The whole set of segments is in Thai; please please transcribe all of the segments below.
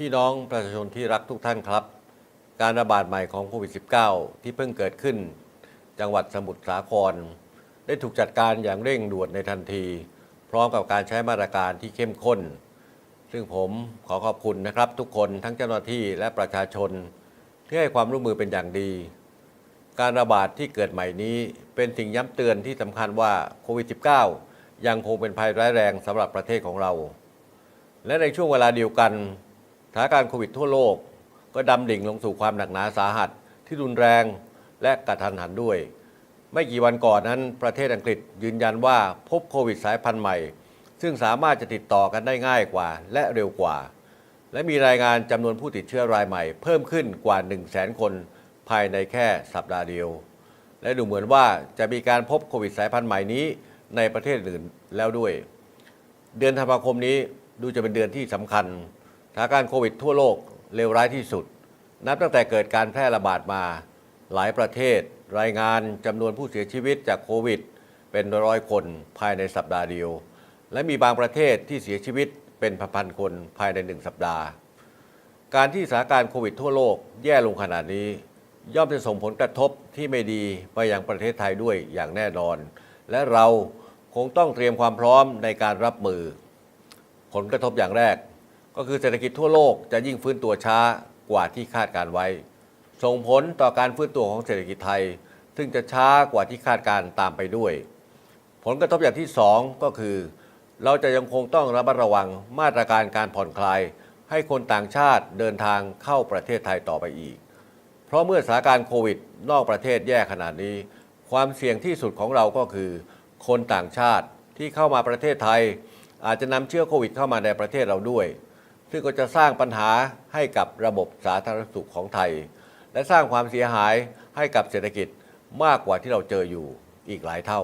พี่น้องประชาชนที่รักทุกท่านครับ การระบาดใหม่ของโควิด -19 ที่เพิ่งเกิดขึ้น จังหวัดสมุทรสาคร ได้ถูกจัดการอย่างเร่งด่วนในทันที พร้อมกับการใช้มาตรการที่เข้มข้น ซึ่งผมขอขอบคุณนะครับ ทุกคนทั้งเจ้าหน้าที่และประชาชน ที่ให้ความร่วมมือเป็นอย่างดี การระบาดที่เกิดใหม่นี้เป็นสิ่งย้ำเตือนที่สำคัญว่าโควิด -19 ยังคงเป็นภัยร้ายแรงสำหรับประเทศของเรา และในช่วงเวลาเดียวกัน ถานการณ์โควิดทั่วโลก ก็ดำดิ่งลงสู่ความหนักหนาสาหัส ที่รุนแรงและกระทันหันด้วย ไม่กี่วันก่อนนั้นประเทศอังกฤษยืนยันว่าพบโควิดสายพันธุ์ใหม่ ซึ่งสามารถจะติดต่อกันได้ง่ายกว่าและเร็วกว่า และมีรายงานจำนวนผู้ติดเชื้อรายใหม่ เพิ่มขึ้นกว่า 1 0 0 0 0แสนคน ภายในแค่สัปดาห์เดียว และดูเหมือนว่าจะมีการพบโควิดสายพันธุ์ใหม่นี้ในประเทศอื่นแล้วด้วย เดือนธันวาคมนี้ดูจะเป็นเดือนที่สำคัญส ถานการณ์โควิดทั่วโลกเลวร้ายที่สุด นับตั้งแต่เกิดการแพร่ระบาดมาหลายประเทศ รายงานจำนวนผู้เสียชีวิตจากโควิด เป็นร้อยคนภายในสัปดาห์เดียว และมีบางประเทศที่เสียชีวิตเป็นพันๆคนภายในหนึ่งสัปดาห์ การที่สถานการณ์โควิดทั่วโลกแย่ลงขนาดนี้ ย่อมจะส่งผลกระทบที่ไม่ดีไปยังประเทศไทยด้วยอย่างแน่นอน และเราคงต้องเตรียมความพร้อมในการรับมือ ผลกระทบอย่างแรก ก็คือเศรษฐกิจทั่วโลกจะยิ่งฟื้นตัวช้ากว่าที่คาดการไว้ ส่งผลต่อการฟื้นตัวของเศรษฐกิจไทย ซึ่งจะช้ากว่าที่คาดการตามไปด้วย ผลกระทบอย่างที่สองก็คือ เราจะยังคงต้องระมัดระวังมาตรการการผ่อนคลายให้คนต่างชาติเดินทางเข้าประเทศไทยต่อไปอีก เพราะเมื่อสถานการณ์โควิดนอกประเทศแย่ขนาดนี้ ความเสี่ยงที่สุดของเราก็คือ คนต่างชาติที่เข้ามาประเทศไทย อาจจะนำเชื้อโควิดเข้ามาในประเทศเราด้วย ซึ่งก็จะสร้างปัญหาให้กับระบบสาธารณสุขของไทย และสร้างความเสียหายให้กับเศรษฐกิจมากกว่าที่เราเจออยู่อีกหลายเท่า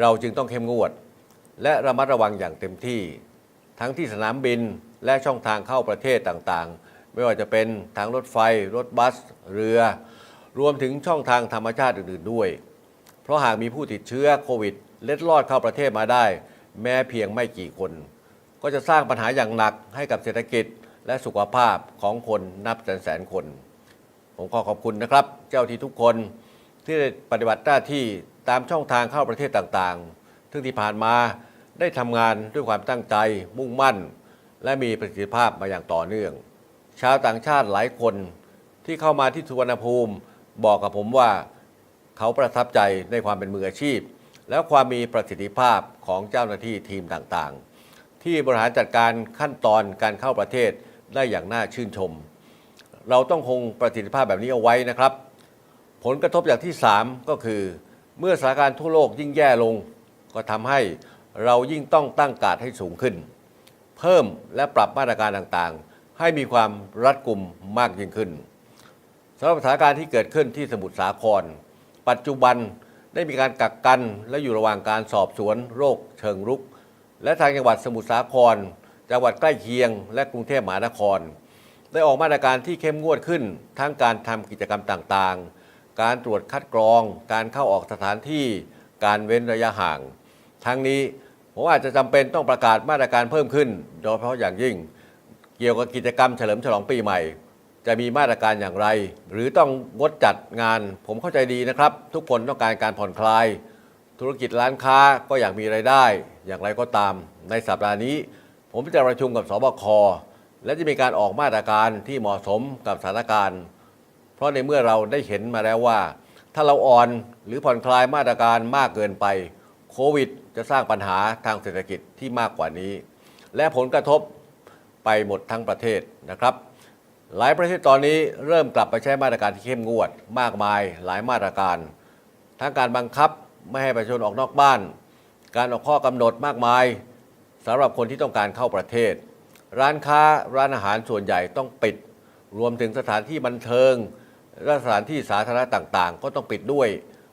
เราจึงต้องเข้มงวด และระมัดระวังอย่างเต็มที่ ทั้งที่สนามบินและช่องทางเข้าประเทศต่างๆ ไม่ว่าจะเป็นทางรถไฟ รถบัส เรือ รวมถึงช่องทางธรรมชาติอื่นๆด้วย เพราะหากมีผู้ติดเชื้อโควิด เล็ดลอดเข้าประเทศมาได้ แม้เพียงไม่กี่คน ก็จะสร้างปัญหาอย่างหนักให้กับเศรษฐกิจ และสุขภาพของคนนับแสนแสนคน ผมขอขอบคุณนะครับ เจ้าที่ทุกคนที่ได้ปฏิบัติหน้าที่ตามช่องทางเข้าประเทศต่างๆซึ่งที่ผ่านมาได้ทำงานด้วยความตั้งใจ มุ่งมั่น และมีประสิทธิภาพมาอย่างต่อเนื่อง ชาวต่างชาติหลายคนที่เข้ามาที่สุวรรณภูมิ บอกกับผมว่าเขาประทับใจในความเป็นมืออาชีพ และความมีประสิทธิภาพของเจ้าหน้าที่ทีมต่างๆ ที่บริหารจัดการขั้นตอนการเข้าประเทศได้อย่างน่าชื่นชม เราต้องคงประสิทธิภาพแบบนี้เอาไว้นะครับ ผลกระทบอย่างที่ 3 ก็คือ เมื่อสถานการณ์ทั่วโลกยิ่งแย่ลง ก็ทำให้เรายิ่งต้องตั้งการดให้สูงขึ้น เพิ่มและปรับมาตรการต่างๆ ให้มีความรัดกุมมากยิ่งขึ้นสำหรับสถานการณ์ที่เกิดขึ้นที่สมุทรสาคร ปัจจุบันได้มีการกักกันและอยู่ระหว่างการสอบสวนโรคเชิงรุก และทางจังหวัดสมุทรสาคร จังหวัดใกล้เคียง และกรุงเทพมหานคร ได้ออกมาตรการที่เข้มงวดขึ้น ทั้งการทำกิจกรรมต่างๆ การตรวจคัดกรอง การเข้าออกสถานที่ การเว้นระยะห่าง ทั้งนี้ผมอาจจะจำเป็นต้องประกาศมาตรการเพิ่มขึ้น โดยเฉพาะอย่างยิ่ง เกี่ยวกับกิจกรรมเฉลิมฉลองปีใหม่ จะมีมาตรการอย่างไร หรือต้องงดจัดงาน ผมเข้าใจดีนะครับ ทุกคนต้องการการผ่อนคลาย ธุรกิจร้านค้าก็อยากมีไรายได้ อย่างไรก็ตาม ในสัปดาห์นี้ ผมจะประชุมกับสบค และจะมีการออกมาตรการที่เหมาะสมกับสถานการณ์ เพราะในเมื่อเราได้เห็นมาแล้วว่า ถ้าเราอ่อนหรือผ่อนคลายมาตรการมากเกินไปโควิด จะสร้างปัญหาทางเศรษฐกิจที่มากกว่านี้ และผลกระทบไปหมดทั้งประเทศนะครับ หลายประเทศตอนนี้เริ่มกลับไปใช้มาตรการที่เข้มงวด มากมายหลายมาตรการ ทั้งการบังคับ ไม่ให้ประชาชนออกนอกบ้าน การออกข้อกำหนดมากมายสำหรับคนที่ต้องการเข้าประเทศ ร้านค้าร้านอาหารส่วนใหญ่ต้องปิด รวมถึงสถานที่บันเทิงและสถานที่สาธารณะต่างๆ ก็ต้องปิดด้วย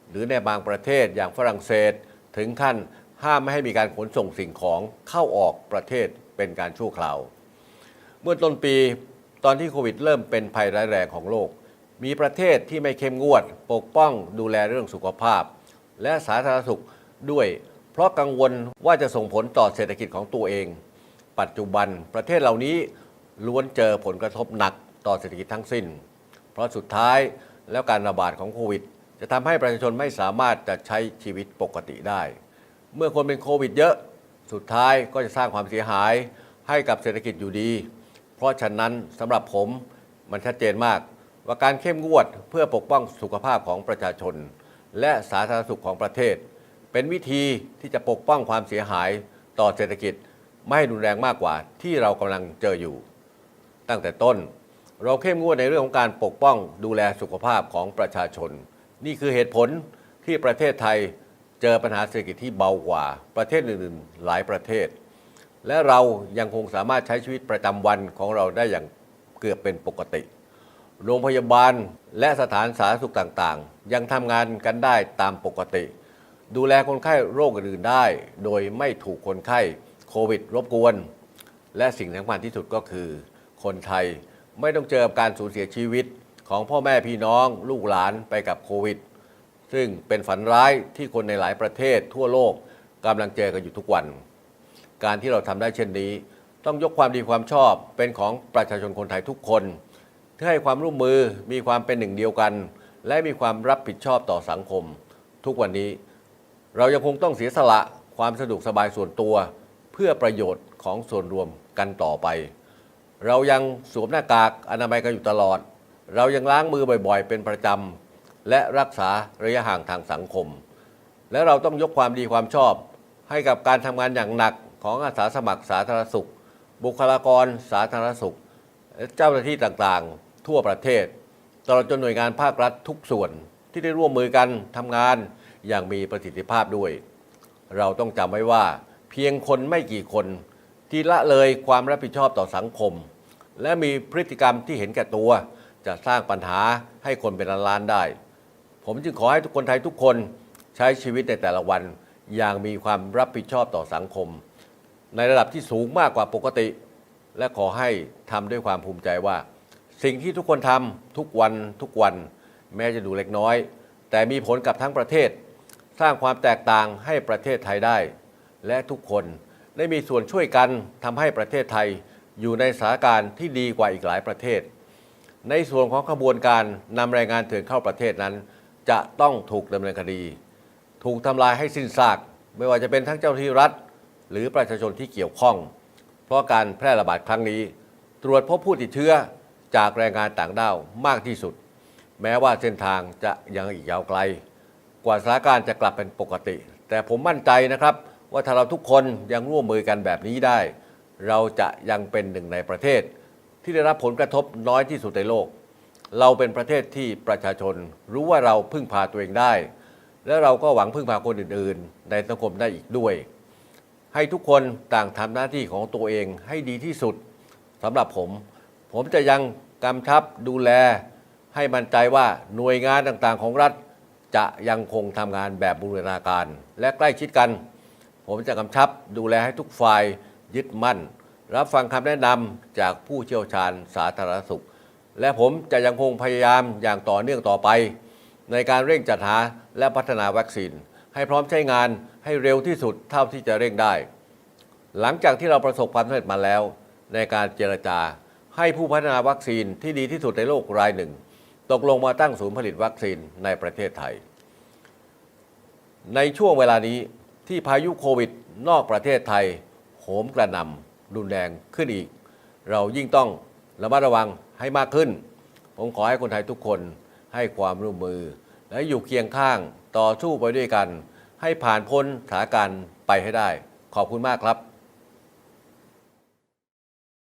หรือในบางประเทศอย่างฝรั่งเศส ถึงขั้นห้ามไม่ให้มีการขนส่งสิ่งของเข้าออกประเทศเป็นการชั่วคราว เมื่อต้นปีตอนที่โควิดเริ่มเป็นภัยร้ายแรงของโลก มีประเทศที่ไม่เข้มงวด ปกป้องดูแลเรื่องสุขภาพ และสาธารณสุขด้วย เพราะกังวลว่าจะส่งผลต่อเศรษฐกิจของตัวเอง ปัจจุบันประเทศเหล่านี้ล้วนเจอผลกระทบหนักต่อเศรษฐกิจทั้งสิ้น เพราะสุดท้ายแล้วการระบาดของโควิด จะทำให้ประชาชนไม่สามารถจะใช้ชีวิตปกติได้ เมื่อคนเป็นโควิดเยอะ สุดท้ายก็จะสร้างความเสียหายให้กับเศรษฐกิจอยู่ดี เพราะฉะนั้นสำหรับผมมันชัดเจนมาก ว่าการเข้มงวดเพื่อปกป้องสุขภาพของประชาชน และสาธารณสุขของประเทศ เป็นวิธีที่จะปกป้องความเสียหายต่อเศรษฐกิจไม่ให้รุนแรงมากกว่าที่เรากำลังเจออยู่ ตั้งแต่ต้นเราเข้มงวดในเรื่องของการปกป้องดูแลสุขภาพของประชาชน นี่คือเหตุผลที่ประเทศไทยเจอปัญหาเศรษฐกิจที่เบากว่าประเทศอื่นๆหลายประเทศ และเรายังคงสามารถใช้ชีวิตประจำวันของเราได้อย่างเกือบเป็นปกติ โรงพยาบาล และสถานสาธารณสุขต่างๆ ยังทำงานกันได้ตามปกติ ดูแลคนไข้โรคอื่นได้ โดยไม่ถูกคนไข้โควิดรบกวน และสิ่งสำคัญที่สุดก็คือ คนไทยไม่ต้องเจอกับการสูญเสียชีวิตของพ่อแม่พี่น้องลูกหลานไปกับโควิด ซึ่งเป็นฝันร้ายที่คนในหลายประเทศทั่วโลกกำลังเจอกันอยู่ทุกวัน การที่เราทำได้เช่นนี้ ต้องยกความดีความชอบเป็นของประชาชนคนไทยทุกคน ที่ให้ความร่วมมือมีความเป็นหนึ่งเดียวกัน และมีความรับผิดชอบต่อสังคม ทุกวันนี้ เรายังคงต้องเสียสละความสะดวกสบายส่วนตัว เพื่อประโยชน์ของส่วนรวมกันต่อไป เรายังสวมหน้ากากอนามัยกันอยู่ตลอด เรายังล้างมือบ่อยๆ เป็นประจำและรักษาระยะห่างทางสังคม และเราต้องยกความดีความชอบ ให้กับการทำงานอย่างหนักของอาสาสมัครสาธารณสุข บุคลากรสาธารณสุข เจ้าหน้าที่ต่างๆ ทั่วประเทศ ตลอดจนหน่วยงานภาครัฐทุกส่วนที่ได้ร่วมมือกันทำงานอย่างมีประสิทธิภาพด้วย เราต้องจำไว้ว่า เพียงคนไม่กี่คน ที่ละเลยความรับผิดชอบต่อสังคม และมีพฤติกรรมที่เห็นแก่ตัว จะสร้างปัญหาให้คนเป็นล้านๆได้ ผมจึงขอให้ทุกคนไทยทุกคนใช้ชีวิตในแต่ละวันอย่างมีความรับผิดชอบต่อสังคม ในระดับที่สูงมากกว่าปกติ และขอให้ทำด้วยความภูมิใจว่า สิ่งที่ทุกคนทำทุกวันทุกวัน แม้จะดูเล็กน้อย แต่มีผลกับทั้งประเทศ สร้างความแตกต่างให้ประเทศไทยได้ และทุกคนได้มีส่วนช่วยกันทำให้ประเทศไทยอยู่ในสถานการณ์ที่ดีกว่าอีกหลายประเทศ ในส่วนของขบวนการนำแรงงานเถื่อนเข้าประเทศนั้น จะต้องถูกดำเนินคดี ถูกทำลายให้สิ้นซาก ไม่ว่าจะเป็นทั้งเจ้าหน้าที่รัฐ หรือประชาชนที่เกี่ยวข้อง เพราะการแพร่ระบาดครั้งนี้ ตรวจพบผู้ติดเชื้อจากแรงงานต่างด้าวมากที่สุด แม้ว่าเส้นทางจะยังอีกยาวไกล กว่าสถานการณ์จะกลับเป็นปกติ แต่ผมมั่นใจนะครับ ว่าถ้าเราทุกคนยังร่วมมือกันแบบนี้ได้ เราจะยังเป็นหนึ่งในประเทศ ที่ได้รับผลกระทบน้อยที่สุดในโลก เราเป็นประเทศที่ประชาชนรู้ว่าเราพึ่งพาตัวเองได้ และเราก็หวังพึ่งพาคนอื่น ๆ ในสังคมได้อีกด้วย ให้ทุกคนต่างทำหน้าที่ของตัวเองให้ดีที่สุดสำหรับผม ผมจะยังกำชับดูแล ให้มั่นใจว่าหน่วยงานต่างๆของรัฐ จะยังคงทำงานแบบบูรณาการและใกล้ชิดกัน ผมจะกำชับดูแลให้ทุกฝ่ายยึดมั่น รับฟังคำแนะนำจากผู้เชี่ยวชาญสาธารณสุข และผมจะยังคงพยายามอย่างต่อเนื่องต่อไป ในการเร่งจัดหาและพัฒนาวัคซีน ให้พร้อมใช้งานให้เร็วที่สุดเท่าที่จะเร่งได้ หลังจากที่เราประสบความสำเร็จมาแล้ว ในการเจรจา ให้ผู้พัฒนาวัคซีนที่ดีที่สุดในโลกรายหนึ่ง ตกลงมาตั้งศูนย์ผลิตวัคซีนในประเทศไทย ในช่วงเวลานี้ที่พายุโควิดนอกประเทศไทยโหมกระหน่ำรุนแรงขึ้นอีก เรายิ่งต้องระมัดระวังให้มากขึ้น ผมขอให้คนไทยทุกคนให้ความร่วมมือ และอยู่เคียงข้างต่อสู้ไปด้วยกัน ให้ผ่านพ้นสถานการณ์ไปให้ได้ ขอบคุณมากครับ